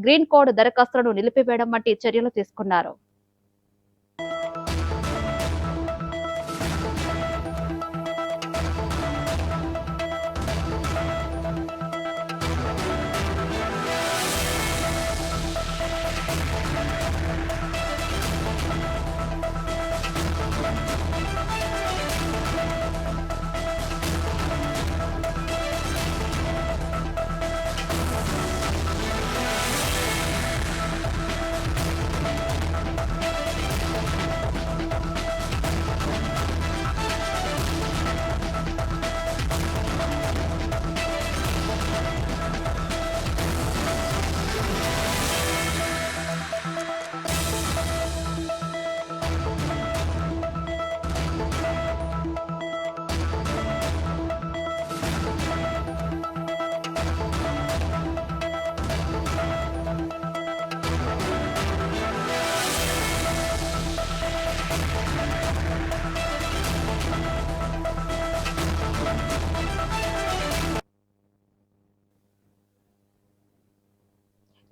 Green card దరఖాస్తులను నిలిపివేయడం వంటి చర్యలు తీసుకున్నారు.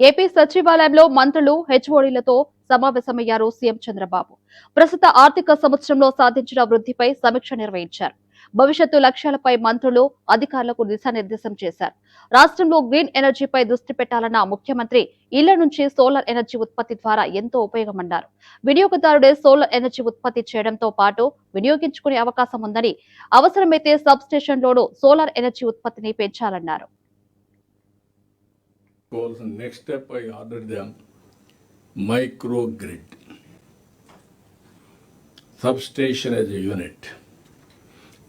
ఏపీ సచివాలయంలో మంత్రులు హెచ్ఓడీలతో సమావేశమయ్యారు సీఎం చంద్రబాబు. ప్రస్తుత ఆర్థిక సంవత్సరంలో సాధించిన వృద్ధిపై సమీక్ష నిర్వహించారు. భవిష్యత్తు లక్ష్యాలపై మంత్రులు అధికారులకు దిశానిర్దేశం చేశారు. రాష్ట్రంలో గ్రీన్ ఎనర్జీపై దృష్టి పెట్టాలన్న ముఖ్యమంత్రి ఇళ్ళ నుంచి సోలార్ ఎనర్జీ ఉత్పత్తి ద్వారా ఎంతో ఉపయోగమన్నారు. వినియోగదారుడే సోలార్ ఎనర్జీ ఉత్పత్తి చేయడంతో పాటు వినియోగించుకునే అవకాశం ఉందని అవసరమైతే సబ్ స్టేషన్లోనూ సోలార్ ఎనర్జీ ఉత్పత్తిని పెంచాలన్నారు. కావాల్సిన next step I order dam micro grid substation as a unit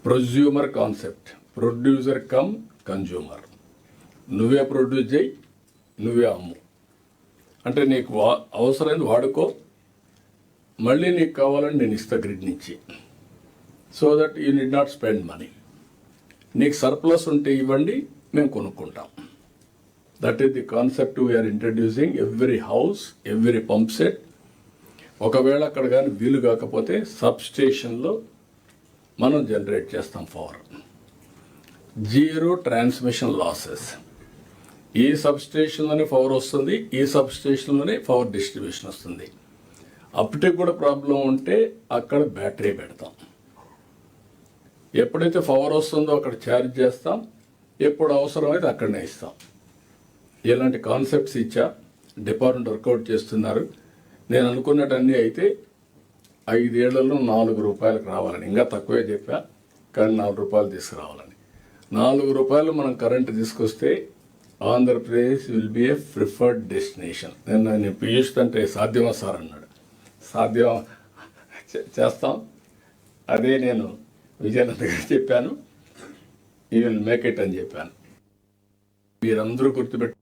prosumer concept producer cum consumer నువ్వే ప్రొడ్యూస్ చేయి నువ్వే అమ్ము. అంటే నీకు వా అవసరమైంది వాడుకో. మళ్ళీ నీకు కావాలని నేను ఇస్తా గ్రిడ్ నుంచి. So that you need not spend money నీకు సర్ప్లస్ ఉంటే ఇవ్వండి మేము కొనుక్కుంటాం. That is the concept we are introducing every house every pump set ఒకవేళ అక్కడ కానీ వీలు కాకపోతే సబ్ స్టేషన్లో మనం జనరేట్ చేస్తాం పవర్ జీరో ట్రాన్స్మిషన్ లాసెస్ ఈ సబ్ స్టేషన్లోనే పవర్ వస్తుంది ఈ సబ్ స్టేషన్లోనే పవర్ డిస్ట్రిబ్యూషన్ వస్తుంది. అప్పటికి కూడా ప్రాబ్లం ఉంటే అక్కడ బ్యాటరీ పెడతాం. ఎప్పుడైతే పవర్ వస్తుందో అక్కడ ఛార్జ్ చేస్తాం ఎప్పుడు అవసరమైతే అక్కడనే ఇస్తాం. ఇలాంటి కాన్సెప్ట్స్ ఇచ్చా డిపార్ట్మెంట్ వర్కౌట్ చేస్తున్నారు. నేను అనుకున్నటన్నీ అయితే ఐదేళ్ళలో నాలుగు రూపాయలకు రావాలని. ఇంకా తక్కువే చెప్పా కానీ నాలుగు రూపాయలు తీసుకురావాలని. నాలుగు రూపాయలు మనం కరెంట్ తీసుకొస్తే Andhra Pradesh will be a preferred destination నేను నేను పీయూష్ అంటే సాధ్యమా సార్ అన్నాడు. సాధ్యం చే- చేస్తాం. అదే నేను విజయనంద గారు చెప్పాను. ఈ విల్ మేక్ ఇట్ అని చెప్పాను. మీరందరూ గుర్తుపెట్టు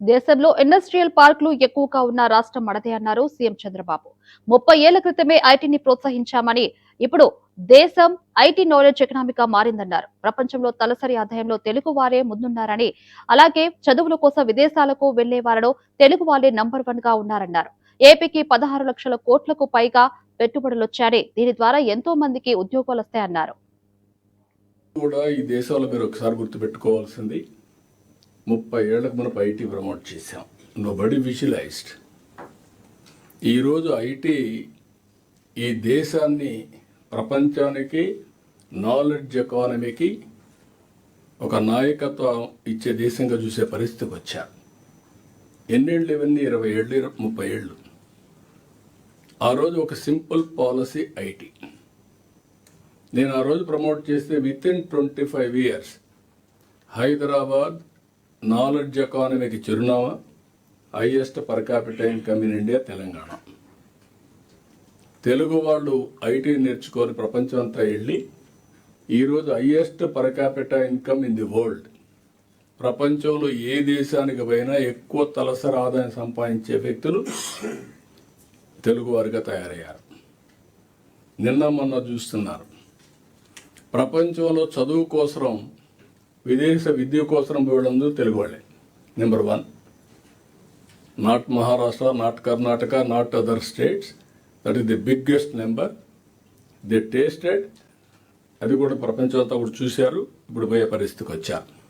దేశంలో ఇండస్ట్రియల్ పార్కులు ఎక్కువగా ఉన్న రాష్ట్రం మనదే అన్నారు సీఎం చంద్రబాబు. ముప్పై ఏళ్ళ క్రితమే ఐటీని ప్రోత్సహించామని ఇప్పుడు దేశం ఐటీ నాలెడ్జ్ ఎకనామిక్గా మారిందన్నారు. ప్రపంచంలో తలసరి ఆదాయంలో తెలుగు వారే ముందున్నారని అలాగే చదువుల కోసం విదేశాలకు వెళ్ళే వారిలో తెలుగు వారే నంబర్ వన్గా ఉన్నారన్నారు. ఏపీకి పదహారు లక్షల కోట్లకు పైగా పెట్టుబడులు వచ్చాయని దీని ద్వారా ఎంతో మందికి ఉద్యోగాలు వస్తాయన్నారు. కూడా ఈ దేశంలో మీరు ఒకసారి గుర్తుపెట్టుకోవాల్సింది ముప్పై ఏళ్ళకు మనకు ఐటీ ప్రమోట్ చేశాం. నో బడి విజువలైజ్డ్ ఈరోజు ఐటీ ఈ దేశాన్ని ప్రపంచానికి నాలెడ్జ్ ఎకానమీకి ఒక నాయకత్వం ఇచ్చే దేశంగా చూసే పరిస్థితికి వచ్చారు ఎన్నేళ్ళు ఇవన్నీ? ఇరవై ఏళ్ళు ముప్పై ఏళ్ళు. ఆ రోజు ఒక సింపుల్ పాలసీ ఐటీ. నేను ఆ రోజు ప్రమోట్ చేస్తే with in twenty five years Hyderabad knowledge ఎకానమీకి చిరునామా highest per capital income in India Telangana. Telugu వాళ్ళు ఐటీ నేర్చుకొని ప్రపంచం అంతా వెళ్ళి ఈరోజు highest per capital income in the world ప్రపంచంలో ఏ దేశానికి పోయినా ఎక్కువ తలసరి ఆదాయం సంపాదించే వ్యక్తులు తెలుగువారిగా తయారయ్యారు. నిన్న మొన్న చూస్తున్నారు. ప్రపంచంలో చదువు కోసం విదేశ విద్య కోసం పోవడంలో తెలుగు వాళ్ళే number one not Maharashtra not Karnataka not other states that is the biggest number the tasted అది కూడా ప్రపంచం అంతా కూడా చూశారు. ఇప్పుడు పోయే పరిస్థితికి వచ్చారు.